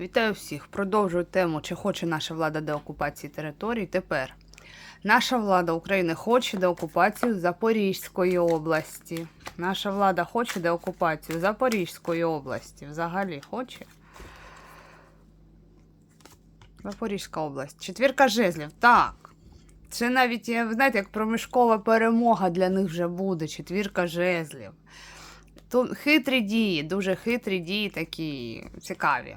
Вітаю всіх. Продовжую тему, чи хоче наша влада деокупації територій. Тепер наша влада України хоче деокупацію Запорізької області. Наша влада хоче деокупацію Запорізької області. Взагалі хоче. Запорізька область. Четвірка жезлів. Так. Це навіть, знаєте, як проміжкова перемога для них вже буде. Четвірка жезлів. Тут хитрі дії, дуже хитрі дії такі цікаві.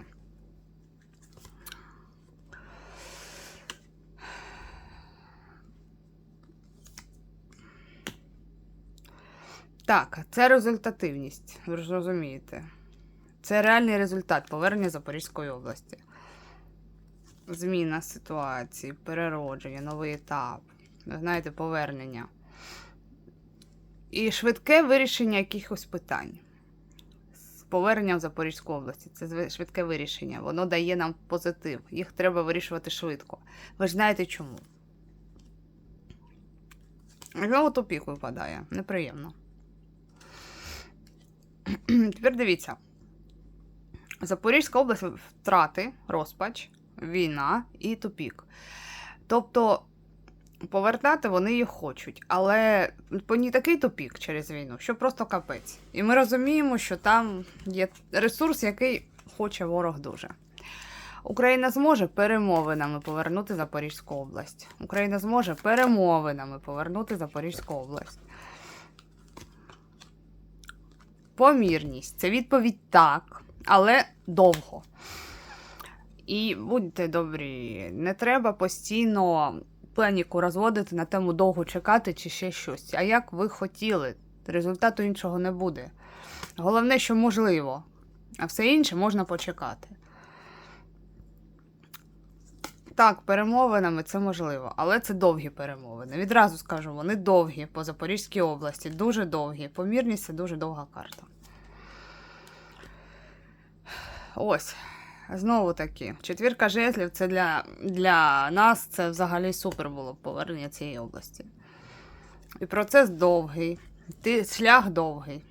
Так, це результативність, ви ж розумієте. Це реальний результат повернення Запорізької області. Зміна ситуації, переродження, новий етап. Знаєте, повернення. І швидке вирішення якихось питань. З поверненням в Запорізьку області. Це швидке вирішення. Воно дає нам позитив. Їх треба вирішувати швидко. Ви ж знаєте чому. Знову тупік випадає. Неприємно. Тепер дивіться. Запорізька область втрати, розпач, війна і тупік. Тобто повертати вони їх хочуть, але по ній такий тупік через війну, що просто капець. І ми розуміємо, що там є ресурс, який хоче ворог дуже. Україна зможе перемовинами повернути Запорізьку область. Україна зможе перемовинами повернути Запорізьку область. Помірність. Це відповідь так, але довго. І будьте добрі, не треба постійно пленіку розводити на тему довго чекати чи ще щось. А як ви хотіли, результату іншого не буде. Головне, що можливо, а все інше можна почекати. Так, перемовинами це можливо, але це довгі перемовини. Відразу скажу, вони довгі по Запорізькій області, дуже довгі. Помірність це дуже довга карта. Ось. Знову таки, четвірка жезлів це для, для нас це взагалі супер було повернення цієї області. І процес довгий, ти, шлях довгий.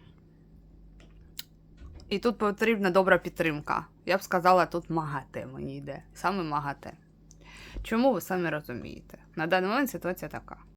І тут потрібна добра підтримка. Я б сказала, тут МАГАТЕ мені йде. Саме МАГАТЕ. Чому ви самі розумієте? На даний момент ситуація така.